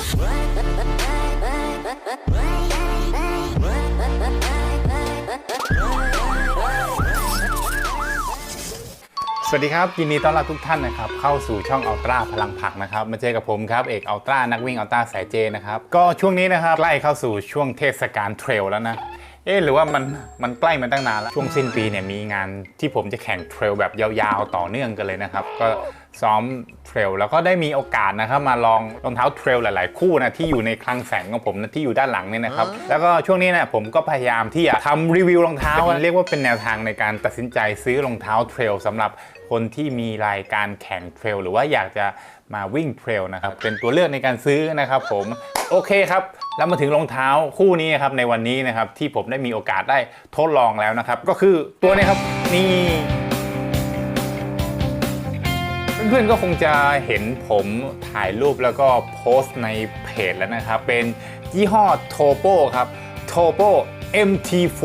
สวัสดีครับยินดีต้อนรับทุกท่านนะครับเข้าสู่ช่องอัลตร้าพลังผักนะครับมาเจอกับผมครับเอกอัลตร้านักวิ่งอัลตร้าสายเจนะครับก็ช่วงนี้นะครับใกล้เข้าสู่ช่วงเทศกาลเทรลแล้วนะเอ๊หรือว่ามันมันใกล้มาตั้งนานแล้วช่วงสิ้นปีเนี่ยมีงานที่ผมจะแข่งเทรลแบบยาวๆต่อเนื่องกันเลยนะครับก็ ซ้อมเทรลแล้วก็ได้มีโอกาสนะครับมาลองรองเท้าเทรลหลาย ๆ คู่นะที่อยู่ในคลังแสงของผมนะที่อยู่ด้านหลังเนี่ยนะครับแล้วก็ช่วงนี้เนะผมก็พยายามที่จะทำรีวิวรองเท้าเรียกว่าเป็นแนวทางในการตัดสินใจซื้อรองเท้าเทรลสำหรับคนที่มีรายการแข่งเทรลหรือว่าอยากจะมาวิ่งเทรลนะครับเป็นตัวเลือกในการซื้อนะครับผมโอเคครับแล้วมาถึงรองเท้าคู่นี้ครับในวันนี้นะครับที่ผมได้มีโอกาสได้ทดลองแล้วนะครับก็คือตัวนี้ครับนี่ เพื่อนๆก็คงจะเห็นผมถ่ายรูปแล้วก็โพสต์ในเพจแล้วนะครับ เป็นยี่ห้อ Topo ครับ Topo MT4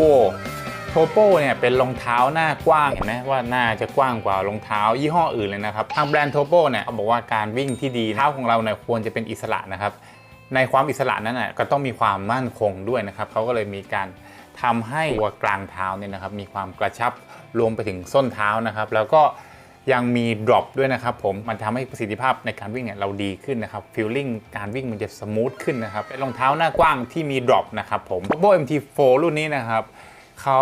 Topo เนี่ยเป็นรองเท้าหน้ากว้างเห็นไหมว่าหน้าจะกว้างกว่ารองเท้ายี่ห้ออื่นเลยนะครับ ทางแบรนด์ Topo เนี่ยเขาบอกว่าการวิ่งที่ดีเท้าของเราเนี่ยควรจะเป็นอิสระนะครับ ในความอิสระนั้นน่ะก็ต้องมีความมั่นคงด้วยนะครับเขาก็เลยมีการทำให้ตัวกลางเท้าเนี่ยนะครับมีความกระชับรวมไปถึงส้นเท้านะครับ แล้วก็ ยังมี drop ด้วยนะครับผมมันทำให้ประสิทธิภาพในการวิ่งเนี่ยเราดีขึ้นนะครับ feeling การวิ่งมันจะสมูทขึ้นนะครับเป็นรองเท้าหน้ากว้างที่มี drop นะครับผม Bobo MT4 รุ่นนี้นะครับเขา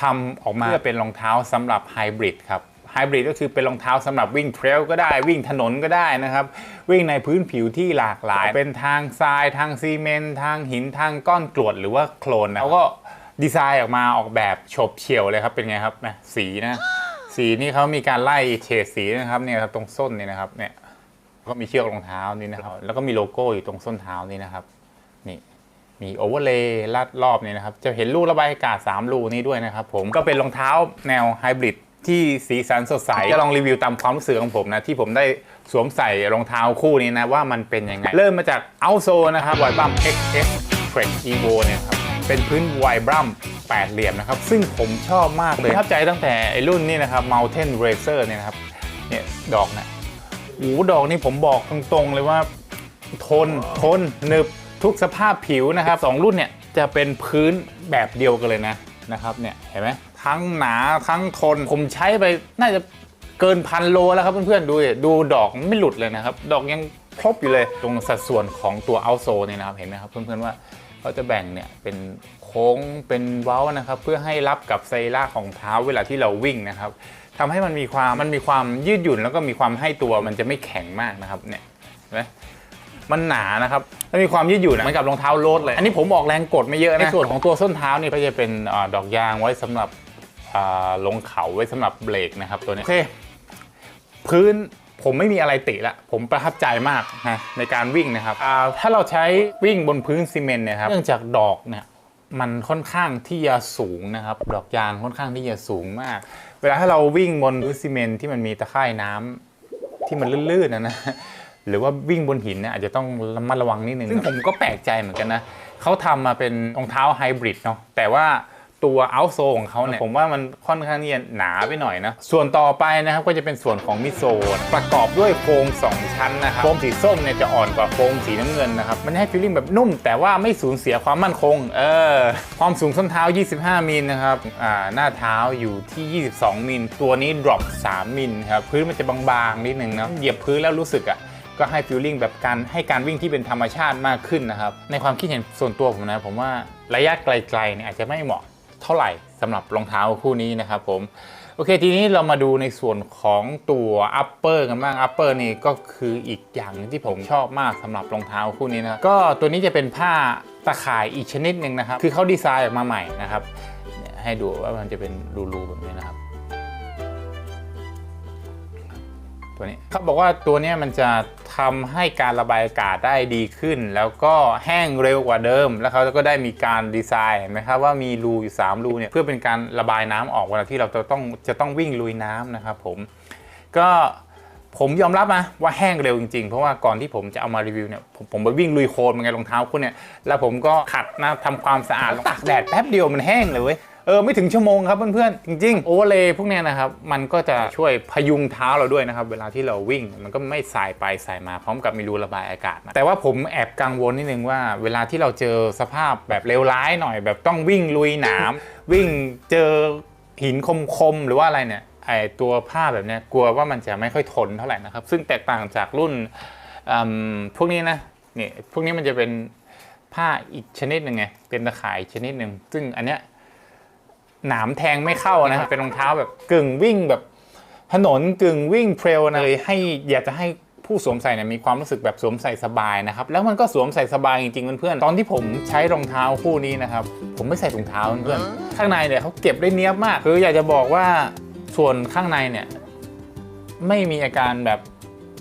ทำออกมาเพื่อเป็นรองเท้าสำหรับไฮบริดครับไฮบริดก็คือเป็นรองเท้าสำหรับวิ่งเทรลก็ได้วิ่งถนนก็ได้นะครับ วิ่งในพื้นผิวที่หลากหลาย เป็นทางทรายทางซีเมนต์ทางหินทางก้อนกรวดหรือว่าโคลนนะเขาก็ดีไซน์ออกมาออกแบบฉบเฉี่ยวเลยครับเป็นไงครับนะสีนะ สีนี่เขามีการไล่เฉดสีนะครับเนี่ยครับตรงส้นนี่นะครับเนี่ยก็มีเชือกรองเท้านี่นะครับ แล้วก็มีโลโก้อยู่ตรงส้นเท้านี่นะครับ นี่มีโอเวอร์เลย์ลัดรอบนี่นะครับ จะเห็นรูระบายอากาศ 3 รูนี้ด้วยนะครับผมก็เป็นรองเท้าแนวไฮบริดที่สีสันสดใสจะลองรีวิวตามความรู้สึกของผมนะ ที่ผมได้สวมใส่รองเท้าคู่นี้นะว่ามันเป็นยังไง เริ่มมาจากเอาโซนะครับไวบัม XS Trek Evo เนี่ยครับเป็นพื้นไวบัม แปดเหลี่ยมนะครับ ซึ่งผมชอบมากเลยประทับใจตั้งแต่ไอรุ่นนี้นะครับ Mountain Racer เนี่ยนะครับเนี่ยดอกนะโอ้ดอกนี่ผมบอกตรงๆเลยว่าทนทนหนึบทุกสภาพผิวนะครับสองรุ่นเนี่ยจะเป็นพื้นแบบเดียวกันเลยนะนะครับเนี่ยเห็นไหมทั้งหนาทั้งทนผมใช้ไปน่าจะเกินพันโลแล้วครับเพื่อนๆดูดิดูดอกไม่หลุดเลยนะครับ ดอกยังครบอยู่เลยตรงสัดส่วนของตัวเอาโซเนี่ยนะครับเห็นไหมครับเพื่อนๆว่า เขาจะแบ่งเนี่ยเป็นโค้งเป็นเว้านะครับ เพื่อให้รับกับไซร่าของเท้าเวลาที่เราวิ่งนะครับทำให้มันมีความมันมีความยืดหยุ่นแล้วก็มีความให้ตัวมันจะไม่แข็งมากนะครับเนี่ยเห็นไหมมันหนานะครับแล้วมีความยืดหยุ่นนะเหมือนกับรองเท้าโรดเลย อันนี้ผมออกแรงกดไม่เยอะนะในส่วนของตัวส้นเท้านี่ก็จะเป็นอาดอกยางไว้สำหรับอ่าลงเขาไว้สำหรับเบรกนะครับตัวนี้โอเคพื้น ผมไม่มีอะไรติละ ผมประทับใจมากนะในการวิ่งนะครับถ้าเราใช้วิ่งบนพื้นซีเมนต์เนะครับเนื่องจากดอกเนี่ยมันค่อนข้างที่จะสูงนะครับ ดอกยางค่อนข้างที่จะสูงมาก เวลาถ้าเราวิ่งบนพื้นซีเมนต์ที่มันมีตะไคร่น้ำที่มันลื่นๆนะนะหรือว่าวิ่งบนหินเนี่ยอาจจะต้องระมัดระวังนิดนึงซึ่งผมก็แปลกใจเหมือนกันนะเขาทำมาเป็นรองเท้าไฮบริดเนาะแต่ว่า ตัวเอาโซของเขาเนี่ยผมว่ามันค่อนข้างที่จะหนาไปหน่อยนะ ส่วนต่อไปนะครับก็จะเป็นส่วนของมิโซะประกอบด้วยโฟม2 ชั้นนะครับโฟมสีส้มเนี่ยจะอ่อนกว่าโฟมสีน้ำเงินนะครับ มันให้ฟีลลิ่งแบบนุ่ม แต่ว่าไม่สูญเสียความมั่นคง เออ ความสูงส้นเท้า 25 มิลนะครับอ่าหน้าเท้าอยู่ที่ 22 มิลตัวนี้ drop 3มิลครับพื้นมันจะบางๆนิดนึงนะเหยียบพื้นแล้วรู้สึกอะก็ให้ฟีลลิ่งแบบการให้การวิ่งที่เป็นธรรมชาติมากขึ้นนะครับ ในความคิดเห็นส่วนตัวผมนะ ผมว่าระยะไกลๆเนี่ยอาจจะไม่เหมาะ เท่าไหร่สำหรับรองเท้าคู่นี้นะครับผม โอเคทีนี้เรามาดูในส่วนของตัวอัปเปอร์กันบ้างอัปเปอร์นี่ก็คืออีกอย่างที่ผมชอบมากสำหรับรองเท้าคู่นี้นะก็ตัวนี้จะเป็นผ้าตะข่ายอีกชนิดหนึ่งนะครับ คือเขาดีไซน์ออกมาใหม่นะครับเนี่ยให้ดูว่ามันจะเป็นรูๆแบบนี้นะครับตัวนี้เขาบอกว่าตัวนี้มันจะ ททำให้การระบายอากาศได้ดีขึ้น แล้วก็แห้งเร็วกว่าเดิม แล้วเขาก็ได้มีการดีไซน์เห็นไหมครับว่ามีรูอยู่สามรูเนี่ยเพื่อเป็นการระบายน้ำออกเวลาที่เราจะต้องจะต้องวิ่งลุยน้ำนะครับผมก็ผมยอมรับนะว่าแห้งเร็วจริงๆ เพราะว่าก่อนที่ผมจะเอามารีวิวเนี่ยผมผมไปวิ่งลุยโคลนเป็นไงรองเท้าคุณเนี่ยแล้วผมก็ขัดนะทำความสะอาดตากแดดแป๊บเดียวมันแห้งเลยเว้ย เออไม่ถึงชั่วโมงครับเพื่อนๆจริงๆโอเวอร์เลย์พวกเนี้ยนะครับมันก็จะช่วยพยุงเท้าเราด้วยนะครับเวลาที่เราวิ่งมันก็ไม่สายไปสายมาพร้อมกับมีรูระบายอากาศนะแต่ว่าผมแอบกังวลนิดนึงว่า เวลาที่เราเจอสภาพแบบเลวร้ายหน่อย แบบต้องวิ่งลุยหนาม วิ่งเจอหินคมๆหรือว่าอะไรเนี่ยไอตัวผ้าแบบเนี้ยกลัวว่ามันจะไม่ค่อยทนเท่าไหร่นะครับซึ่งแตกต่างจากรุ่นอืมพวกนี้นะเนี่ยพวกนี้มันจะเป็นผ้าอีกชนิดหนึ่งไงเป็นตะข่ายอีกชนิดหนึ่งซึ่งอันเนี้ย หนามแทงไม่เข้านะครับเป็นรองเท้าแบบกึ่งวิ่งแบบถนนกึ่งวิ่งเทรลนะเลยให้อยากจะให้ผู้สวมใส่เนี่ยมีความรู้สึกแบบสวมใส่สบายนะครับแล้วมันก็สวมใส่สบายจริงๆเพื่อนๆตอนที่ผมใช้รองเท้าคู่นี้นะครับผมไม่ใส่ถุงเท้าเพื่อนๆข้างในเนี่ยเขาเก็บได้เนี้ยบมากคืออยากจะบอกว่าส่วนข้างในเนี่ยไม่มีอาการแบบ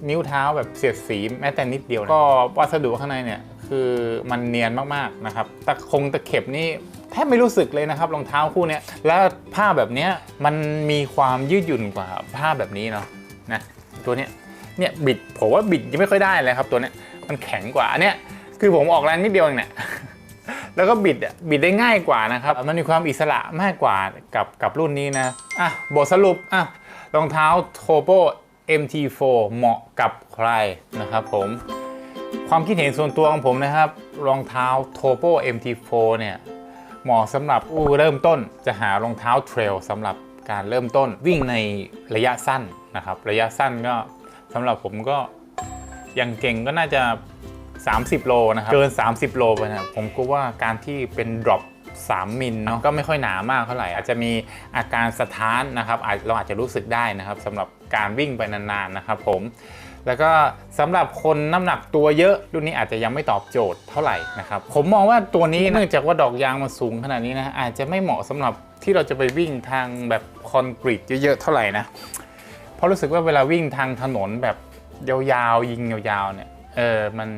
นิ้วเท้าแบบเสียดสีแม้แต่นิดเดียวนะก็วัสดุข้างในเนี่ยคือมันเนียนมากๆนะครับตะคงตะเข็บนี่ แทบไม่รู้สึกเลยนะครับรองเท้าคู่นี้แล้วผ้าแบบนี้มันมีความยืดหยุ่นกว่าผ้าแบบนี้เนาะนะตัวนี้เนี่ยบิดผมว่าบิดยังไม่ค่อยได้เลยครับตัวนี้มันแข็งกว่าอันเนี้ยคือผมออกแรงนิดเดียวเองเนี่ยแล้วก็บิดบิดได้ง่ายกว่านะครับ มันมีความอิสระมากกว่ากับกับรุ่นนี้นะอะบทสรุปอะรองเท้า Topo MT4 เหมาะกับใครนะครับผมความคิดเห็นส่วนตัวของผมนะครับ รองเท้า Topo MT4 เนี่ย เหมาะสำหรับผู้เริ่มต้นจะหารองเท้าเทรลสำหรับการเริ่มต้นวิ่งในระยะสั้นนะครับ ระยะสั้นก็สำหรับผมก็ยังเก่งก็น่าจะ 30 โลนะครับเกิน 30 โลไปนะครับผมก็ว่าการที่เป็น drop 3มิลเนาะก็ไม่ค่อยหนามากเท่าไหร่ อาจจะมีอาการสะท้านนะครับอาจเราอาจจะรู้สึกได้นะครับสำหรับการวิ่งไปนานๆนะครับผม แล้วก็สำหรับคนน้ำหนักตัวเยอะรุ่นนี้อาจจะยังไม่ตอบโจทย์เท่าไหร่นะครับผมมองว่าตัวนี้เนื่องจากว่าดอกยางมันสูงขนาดนี้นะอาจจะไม่เหมาะสำหรับที่เราจะไปวิ่งทางแบบคอนกรีตเยอะๆเท่าไหร่นะเพราะรู้สึกว่าเวลาวิ่งทางถนนแบบยาวๆยิงยาวๆเนี่ยเออมัน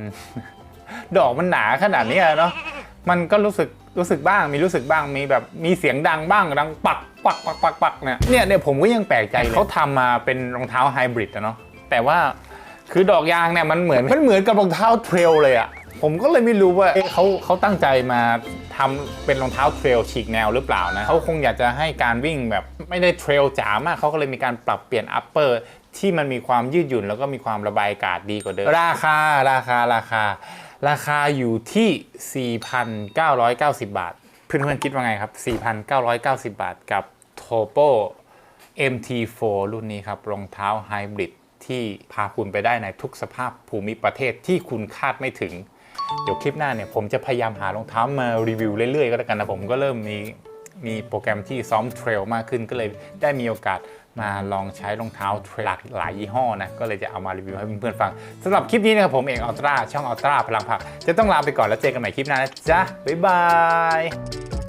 ดอกมันหนาขนาดนี้อะเนาะมันก็รู้สึกรู้สึกบ้างมีรู้สึกบ้างมีแบบมีเสียงดังบ้างดังปักปักปักปักปักเนี่ยเนี่ยเนี่ยผมก็ยังแปลกใจเลยเขาทำมาเป็นรองเท้าไฮบริดอะเนาะแต่ว่า คือดอกยางเนี่ยมันเหมือนมันเหมือนกับรองเท้าเทรลเลยอะผมก็เลยไม่รู้ว่าเอ๊ะเขาเขาตั้งใจมาทำเป็นรองเท้าเทรลฉีกแนวหรือเปล่านะเขาคงอยากจะให้การวิ่งแบบไม่ได้เทรลจ๋ามากเขาก็เลยมีการปรับเปลี่ยนอัปเปอร์ที่มันมีความยืดหยุ่นแล้วก็มีความระบายอากาศดีกว่าเดิม ราคาราคาราคา ราคาอยู่ที่ 4,990 บาท เพื่อนๆคิดว่าไงครับ 4,990 บาทกับ Topo MT4 รุ่นนี้ครับรองเท้าไฮบริด ที่พาคุณไปได้ในทุกสภาพภูมิประเทศที่คุณคาดไม่ถึง เดี๋ยวคลิปหน้าเนี่ยผมจะพยายามหารองเท้ามารีวิวเรื่อยๆก็แล้วกันนะผมก็เริ่มมีมีโปรแกรมที่ซ้อมเทรลมากขึ้นก็เลยได้มีโอกาสมาลองใช้รองเท้าเทรลหลายยี่ห้อนะ ก็เลยจะเอามารีวิวให้เพื่อนๆฟังสำหรับคลิปนี้นะครับผมเอกอัลตร้าช่องอัลตร้าพลังผัก จะต้องลาไปก่อนแล้วเจอกันใหม่คลิปหน้านะจ๊ะ บ๊ายบาย